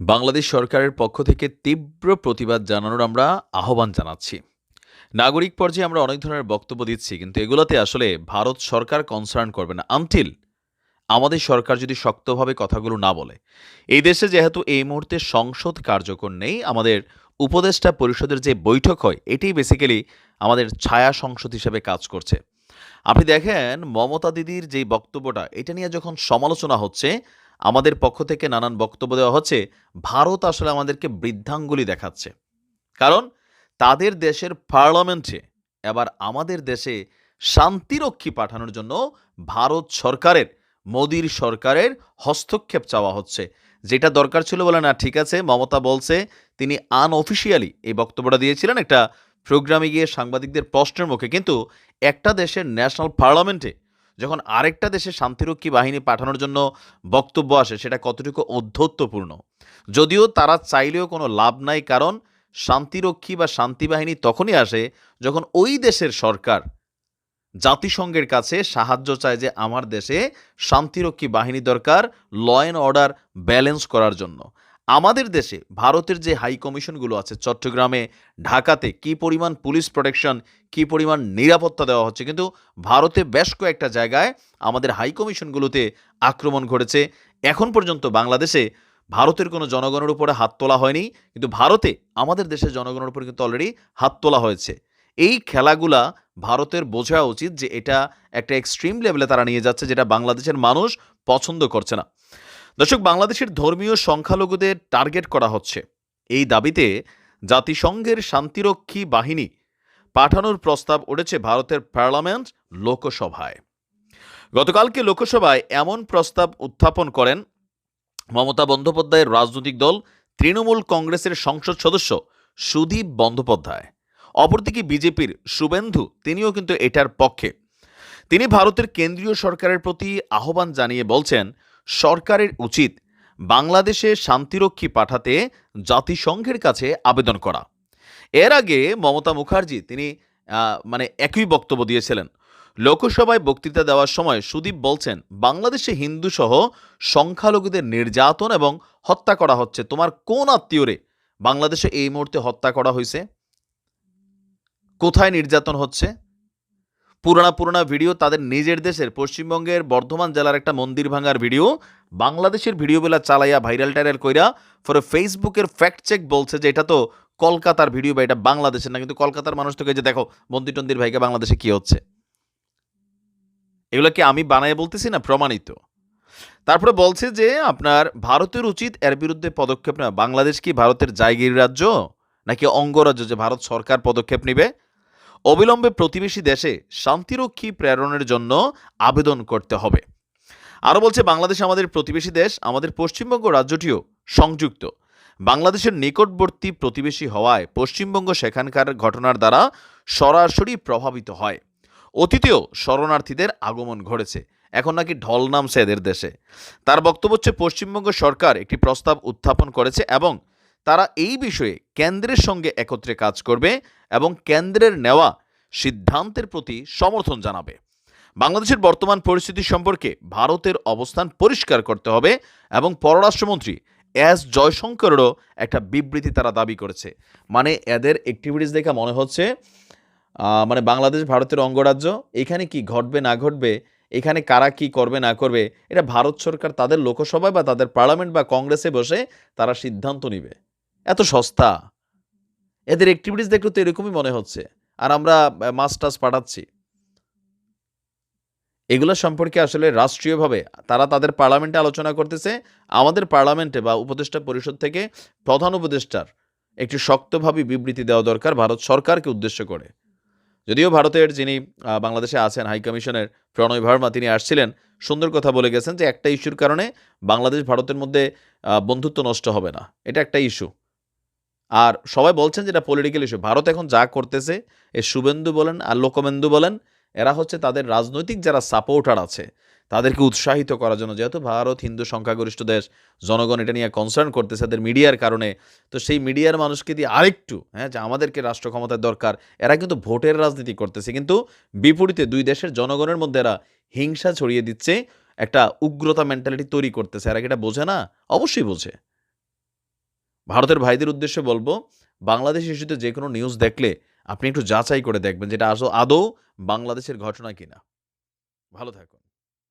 বাংলাদেশ সরকারের পক্ষ থেকে তীব্র প্রতিবাদ জানানোর আমরা আহ্বান জানাচ্ছি। নাগরিক পর্যায়ে আমরা অনেক ধরনের বক্তব্য দিচ্ছি, কিন্তু এগুলোতে আসলে ভারত সরকার কনসার্ন করবে না। আনটিল আমাদের সরকার যদি শক্তভাবে কথাগুলো না বলে। এই দেশে যেহেতু এই মুহূর্তে সংসদ কার্যকর নেই, আমাদের উপদেষ্টা পরিষদের যে বৈঠক হয় এটাই বেসিক্যালি আমাদের ছায়া সংসদ হিসেবে কাজ করছে। আপনি দেখেন মমতা দিদির যে বক্তব্যটা, এটা নিয়ে যখন সমালোচনা হচ্ছে আমাদের পক্ষ থেকে নানান বক্তব্য দেওয়া হচ্ছে। ভারত আসলে আমাদেরকে বৃদ্ধাঙ্গুলি দেখাচ্ছে। কারণ তাদের দেশের পার্লামেন্টে, এবার আমাদের দেশে শান্তিরক্ষী পাঠানোর জন্য ভারত সরকারের, মোদির সরকারের হস্তক্ষেপ চাওয়া হচ্ছে। যেটা দরকার ছিল বলে না, ঠিক আছে, মমতা বলছে, তিনি আনঅফিসিয়ালি এই বক্তব্যটা দিয়েছিলেন একটা প্রোগ্রামে গিয়ে সাংবাদিকদের প্রশ্নের মুখে। কিন্তু একটা দেশের ন্যাশনাল পার্লামেন্টে যখন আরেকটা দেশে শান্তিরক্ষী বাহিনী পাঠানোর জন্য বক্তব্য আসে, সেটা কতটুকু অধ্যত্বপূর্ণ যদিও তারা চাইলেও কোনো লাভ নাই, কারণ শান্তিরক্ষী বা শান্তি বাহিনী তখনই আসে যখন ওই দেশের সরকার জাতিসংঘের কাছে সাহায্য চায় যে, আমার দেশে শান্তিরক্ষী বাহিনী দরকার ল অ্যান্ড অর্ডার ব্যালেন্স করার জন্য। আমাদের দেশে ভারতের যে হাই কমিশনগুলো আছে, চট্টগ্রামে, ঢাকাতে কি পরিমাণ পুলিশ প্রোটেকশন, কি পরিমাণ নিরাপত্তা দেওয়া হচ্ছে, কিন্তু ভারতে বেশ কয়েকটা জায়গায় আমাদের হাই কমিশনগুলোতে আক্রমণ ঘটেছে। এখন পর্যন্ত বাংলাদেশে ভারতের কোনো জনগণের উপরে হাত তোলা হয়নি, কিন্তু ভারতে, আমাদের দেশের জনগণের উপরে কিন্তু অলরেডি হাত তোলা হয়েছে। এই খেলাগুলা ভারতের বোঝা উচিত যে এটা একটা এক্সট্রিম লেভেলে তারা নিয়ে যাচ্ছে, যেটা বাংলাদেশের মানুষ পছন্দ করছে না। দর্শক, বাংলাদেশের ধর্মীয় সংখ্যালঘুদের টার্গেট করা হচ্ছে। এই দাবিতে জাতিসংঘের শান্তিরক্ষী বাহিনী পাঠানোর প্রস্তাব উঠেছে ভারতের পার্লামেন্ট লোকসভায়। গতকালকে লোকসভায় এমন প্রস্তাব উত্থাপন করেন মমতা বন্দ্যোপাধ্যায়ের রাজনৈতিক দল, তৃণমূল কংগ্রেসের সংসদ সদস্য সুদীপ বন্দ্যোপাধ্যায়। অপরদিকে বিজেপির শুভেন্দু, তিনিও কিন্তু এটার পক্ষে। তিনি ভারতের কেন্দ্রীয় সরকারের প্রতি আহ্বান জানিয়ে বলছেন সরকারের উচিত বাংলাদেশে শান্তিরক্ষী পাঠাতে জাতিসংঘের কাছে আবেদন করা। এর আগে মমতা মুখার্জি তিনি মানে একই বক্তব্য দিয়েছিলেন। লোকসভায় বক্তৃতা দেওয়ার সময় সুদীপ বলছেন, বাংলাদেশে হিন্দু সহ সংখ্যালঘুদের নির্যাতন এবং হত্যা করা হচ্ছে। তোমার কোন আত্মীয়রে বাংলাদেশে এই মুহূর্তে হত্যা করা হয়েছে কোথায় নির্যাতন হচ্ছে? পুরানা পুরানা ভিডিও তাদের নিজের দেশের পশ্চিমবঙ্গের বর্ধমান জেলার একটা মন্দির ভাঙার ভিডিও। বাংলাদেশের ভিডিওগুলা চালাইয়া ভাইরাল টাইরাল কইরা ফরে ফেসবুকের ফ্যাক্ট চেক বলছে যে এটা তো কলকাতার ভিডিও বা এটা বাংলাদেশের না, কিন্তু কলকাতার মানুষ তোকে যে দেখো মন্দির টন্দির ভাইকে বাংলাদেশে কি হচ্ছে? এগুলো কি আমি বানায় বলতেছি না? প্রমাণিত। তারপরে বলছে যে আপনার ভারতের উচিত এর বিরুদ্ধে পদক্ষেপ নেওয়া। বাংলাদেশ কি ভারতের জায়গির রাজ্য? নাকি অঙ্গরাজ্য যে ভারত সরকার পদক্ষেপ নেবে? অবিলম্বে প্রতিবেশী দেশে শান্তিরক্ষী প্রেরণের জন্য আবেদন করতে হবে। আরও বলছে, বাংলাদেশ আমাদের প্রতিবেশী দেশ, আমাদের পশ্চিমবঙ্গ রাজ্যটিও সংযুক্ত। বাংলাদেশের নিকটবর্তী প্রতিবেশী হওয়ায় পশ্চিমবঙ্গ সেখানকার ঘটনার দ্বারা সরাসরি প্রভাবিত হয়। অতীতেও শরণার্থীদের আগমন ঘটেছে। এখন নাকি ঢল নামছে এদের দেশে। তার বক্তব্য হচ্ছে, পশ্চিমবঙ্গ সরকার একটি প্রস্তাব উত্থাপন করেছে এবং তারা এই বিষয়ে কেন্দ্রের সঙ্গে একত্রে কাজ করবে এবং কেন্দ্রের নেওয়া সিদ্ধান্তের প্রতি সমর্থন জানাবে। বাংলাদেশের বর্তমান পরিস্থিতি সম্পর্কে ভারতের অবস্থান পরিষ্কার করতে হবে এবং পররাষ্ট্রমন্ত্রী এস জয়শঙ্করেরও একটা বিবৃতি তারা দাবি করেছে। মানে এদের অ্যাক্টিভিটিস দেখে মনে হচ্ছে মানে বাংলাদেশ, ভারতের অঙ্গরাজ্য, এখানে কি ঘটবে, না ঘটবে, এখানে কারা কি করবে, না করবে, এটা ভারত সরকার তাদের লোকসভায় বা তাদের পার্লামেন্ট বা কংগ্রেসে বসে তারা সিদ্ধান্ত নিবে। এত সস্তা। এদের অ্যাক্টিভিটিস দেখলে তো এরকমই মনে হচ্ছে। আর আমরা মাস্টার্স পাঠাচ্ছি। এগুলো সম্পর্কে আসলে রাষ্ট্রীয়ভাবে তারা তাদের পার্লামেন্টে আলোচনা করতেছে। আমাদের পার্লামেন্টে বা উপদেষ্টা পরিষদ থেকে প্রধান উপদেষ্টার একটি শক্তভাবে বিবৃতি দেওয়া দরকার ভারত সরকারকে উদ্দেশ্য করে। যদিও ভারতের যিনি বাংলাদেশে আছেন হাই কমিশনের প্রণয় ভার্মা, তিনি আসছিলেন, সুন্দর কথা বলে গেছেন যে একটা ইস্যুর কারণে বাংলাদেশ ভারতের মধ্যে বন্ধুত্ব নষ্ট হবে না। এটা একটা ইস্যু। আর সবাই বলছেন যেটা পলিটিক্যাল ইস্যু ভারত এখন যা করতেছে, এ শুভেন্দু বলেন আর লোকমেন্দু বলেন, এরা হচ্ছে তাদের রাজনৈতিক যারা সাপোর্টার আছে, তাদেরকে উৎসাহিত করার জন্য। যেহেতু ভারত হিন্দু সংখ্যাগরিষ্ঠ দেশ, জনগণ এটা নিয়ে কনসার্ন করতেছে তাদের মিডিয়ার কারণে, তো সেই মিডিয়ার মানুষকে দিয়ে আরেকটু হ্যাঁ যে আমাদেরকে রাষ্ট্র ক্ষমতার দরকার, এরা কিন্তু ভোটের রাজনীতি করতেছে। কিন্তু বিপরীতে দুই দেশের জনগণের মধ্যে এরা হিংসা ছড়িয়ে দিচ্ছে, একটা উগ্রতা মেন্টালিটি তৈরি করতেছে। এরা কি এটা বোঝে না? অবশ্যই বোঝে। ভারতের ভাইদের উদ্দেশ্যে বলব, বাংলাদেশ ইস্যুতে যে কোনো নিউজ দেখলে আপনি একটু যাচাই করে দেখবেন যেটা আসলে আদৌ বাংলাদেশের ঘটনা কিনা। ভালো থাকুন।